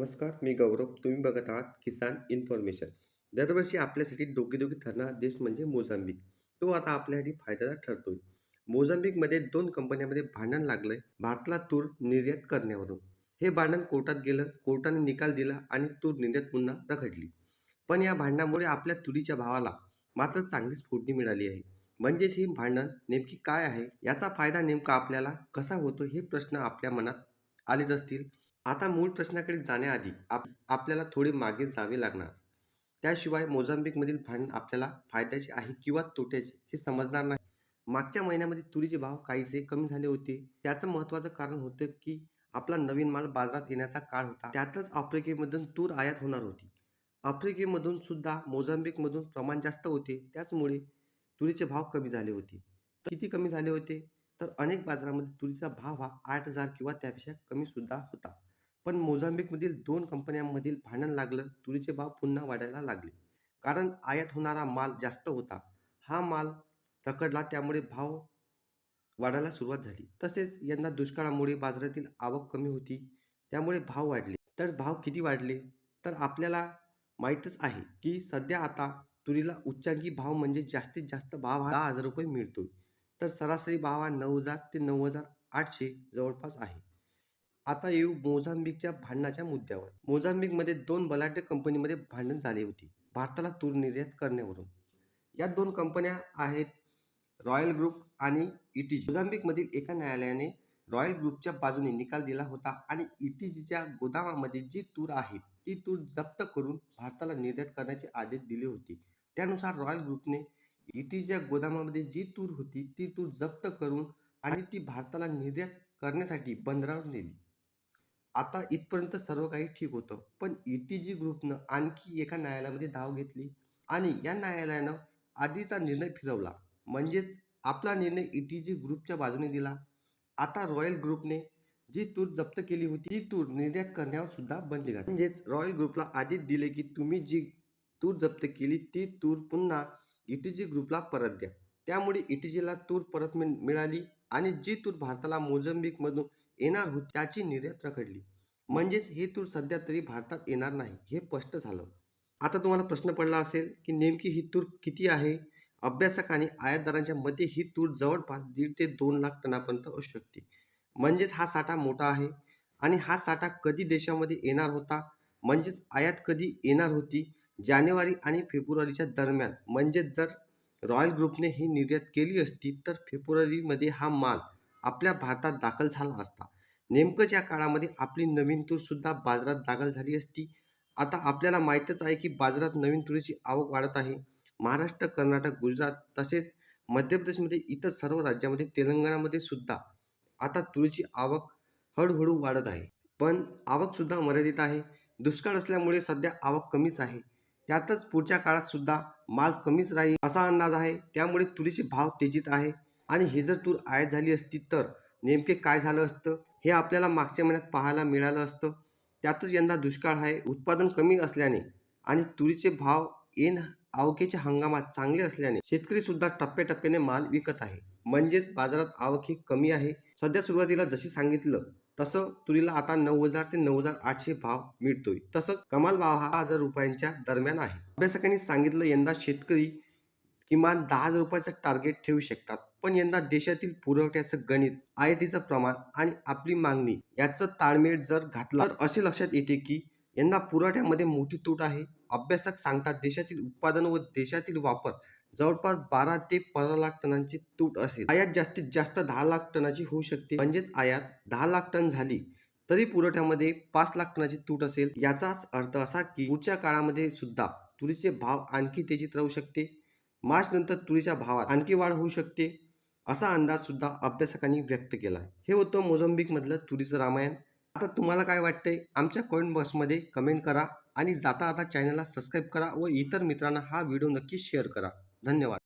नमस्कार मी गौरव. तुम्ही बघत आहात किसान इन्फॉर्मेशन. दरवर्षी आपल्यासाठी डोकेदुखी ठरणारा देश म्हणजे मोझांबिक तो आता आपल्यासाठी फायद्याचा ठरतोय. मोझांबिकमध्ये दोन कंपन्यांमध्ये भांडण लागलंय भारताला तूर निर्यात करण्यावरून. हे भांडण कोर्टात गेलं कोर्टाने निकाल दिला आणि तूर निर्यात पुन्हा रखडली. पण या भांडणामुळे आपल्या तुरीच्या भावाला मात्र चांगलीच फोडणी मिळाली आहे. म्हणजेच ही भांडण नेमकी काय आहे? याचा फायदा नेमका आपल्याला कसा होतो हे प्रश्न आपल्या मनात आलेच असतील. आता मूळ प्रश्नाकडे जाण्याआधी आप आपल्याला थोडे मागे जावे लागणार. त्याशिवाय मोझांबिकमधील भांडण आपल्याला फायद्याचे आहे किंवा तोट्याचे हे समजणार नाही. मागच्या महिन्यामध्ये तुरीचे भाव काहीसे कमी झाले होते. त्याचं महत्त्वाचं कारण होतं की आपला नवीन माल बाजारात येण्याचा काळ होता. त्यातच आफ्रिकेमधून तूर आयात होणार होती. आफ्रिकेमधून सुद्धा मोझांबिकमधून प्रमाण जास्त होते. त्याचमुळे तुरीचे भाव कमी झाले होते. किती कमी झाले होते? तर अनेक बाजारामध्ये तुरीचा भाव हा आठ हजार किंवा त्यापेक्षा कमी सुद्धा होता. पण मोझांबिकमधील दोन कंपन्यांमधील भांडण लागलं तुरीचे भाव पुन्हा वाढायला लागले. कारण आयात होणारा माल जास्त होता. हा माल रखडला त्यामुळे भाव वाढायला सुरुवात झाली. तसेच यंदा दुष्काळामुळे बाजारातील आवक कमी होती त्यामुळे भाव वाढले. तर भाव किती वाढले? तर आपल्याला माहीतच आहे की सध्या आता तुरीला उच्चांकी भाव म्हणजे जास्तीत जास्त भाव हा दहा हजार रुपये मिळतो तर सरासरी भाव हा नऊ हजार ते नऊ हजार आठशे जवळपास आहे. आता येऊ मोझांबिकच्या भांडणाच्या मुद्द्यावर. मोझांबिकमध्ये दोन बलाढ्य कंपनीमध्ये भांडण झाले होते. भारताला तूर निर्यात करण्यावरून. या दोन कंपन्या आहेत रॉयल ग्रुप आणि इटीजी मोझांबिकमधील एका न्यायालयाने रॉयल ग्रुपच्या बाजूने निकाल दिला होता आणि इटीजीच्या गोदामामध्ये जी तूर आहे ती तूर जप्त करून भारताला निर्यात करण्याचे आदेश दिले होते. त्यानुसार रॉयल ग्रुपने इटीजीच्या गोदामामध्ये जी तूर होती ती तूर जप्त करून आणि ती भारताला निर्यात करण्यासाठी बंदरावर नेली. आता इथपर्यंत सर्व काही ठीक होतं. पण ईटीजी ग्रुपनं आणखी एका न्यायालयामध्ये धाव घेतली. आणि या न्यायालयानं आधीचा निर्णय फिरवला. म्हणजेच आपला निर्णय ई टी जी ग्रुपच्या बाजूने दिला. आता रॉयल ग्रुपने जी तूर जप्त केली होती ती तूर निर्यात करण्यावर सुद्धा बंदी घातली. म्हणजेच रॉयल ग्रुपला आधीच दिले की तुम्ही जी तूर जप्त केली ती तूर पुन्हा ईटीजी ग्रुपला परत द्या. त्यामुळे ईटीजीला तूर परत मिळाली. आणि जी तूर भारताला मोझंबिकमधून येणार होती त्याची निर्यात रखडली. म्हणजेच हे तूर सध्या तरी भारतात येणार नाही हे स्पष्ट झालं. आता तुम्हाला प्रश्न पडला असेल की नेमकी ही तूर किती आहे? अभ्यासक आणि आयातदारांच्या मते ही तूर जवळपास दीड ते दोन लाख टनापर्यंत असू शकते. म्हणजेच हा साठा मोठा आहे. आणि हा साठा कधी देशामध्ये येणार होता? म्हणजेच आयात कधी येणार होती? जानेवारी आणि फेब्रुवारीच्या दरम्यान. म्हणजेच जर रॉयल ग्रुपने ही निर्यात केली असती तर फेब्रुवारीमध्ये हा माल आपल्या भारतात दाखल झाला असता. नेमकंच या काळामध्ये आपली नवीन तूर सुद्धा बाजारात दाखल झाली असती. आता आपल्याला माहीतच आहे की बाजारात नवीन तुरीची आवक वाढत आहे. महाराष्ट्र कर्नाटक गुजरात तसेच मध्य प्रदेशमध्ये इतर सर्व राज्यामध्ये तेलंगणामध्ये सुद्धा आता तुरीची आवक हळूहळू वाढत आहे. पण आवकसुद्धा मर्यादित आहे. दुष्काळ असल्यामुळे सध्या आवक कमीच आहे. त्यातच पुढच्या काळात सुद्धा माल कमीच राहील असा अंदाज आहे. त्यामुळे तुरीचे भाव तेजीत आहे. आणि हे जर तूर आयात झाली असती तर नेमके काय झालं असतं? हे आपल्याला मागच्या महिन्यात पाहायला मिळालं असतं. त्यातच यंदा दुष्काळ आहे उत्पादन कमी असल्याने आणि तुरीचे भाव येन आवकेच्या हंगामात चांगले असल्याने शेतकरी सुद्धा टप्प्याटप्प्याने माल विकत आहे. म्हणजेच बाजारात आवक ही कमी आहे. सध्या सुरुवातीला जशी सांगितलं तसं तुरीला आता नऊ हजार ते नऊ हजार आठशे भाव मिळतोय. तसंच कमाल भाव हा हजार रुपयांच्या दरम्यान आहे. अभ्यासकांनी सांगितलं यंदा शेतकरी किमान दहा हजार रुपयाचं टार्गेट ठेवू शकतात. पण यंदा देशातील पुरवठ्याचं गणित आयातीचं प्रमाण आणि आपली मागणी याचं ताळमेळ जर घातला तर असे लक्षात येते की यंदा पुरवठ्यामध्ये मोठी तूट आहे. अभ्यासक सांगतात देशातील उत्पादन व देशातील वापर जवळपास बारा ते पंधरा लाख टनांची तूट असेल. आयात जास्तीत जास्त दहा लाख टनाची होऊ शकते. म्हणजेच आयात दहा लाख टन झाली तरी पुरवठ्यामध्ये पाच लाख टनाची तूट असेल. याचाच अर्थ असा की पुढच्या काळामध्ये सुद्धा तुरीचे भाव आणखी तेजीत राहू शकते. मार्च नंतर तुरीच्या भावात आणखी वाढ होऊ शकते. असा अंदाज सुद्धा अभ्यासकांनी व्यक्त केला आहे. हे होतं मोझंबिक मधलं तुरीचं रामायण. आता तुम्हाला काय वाटतंय? आमच्या कमेंट बॉक्समध्ये कमेंट करा आणि जाता आता चॅनलला सबस्क्राईब करा व इतर मित्रांना हा व्हिडिओ नक्की शेअर करा. धन्यवाद.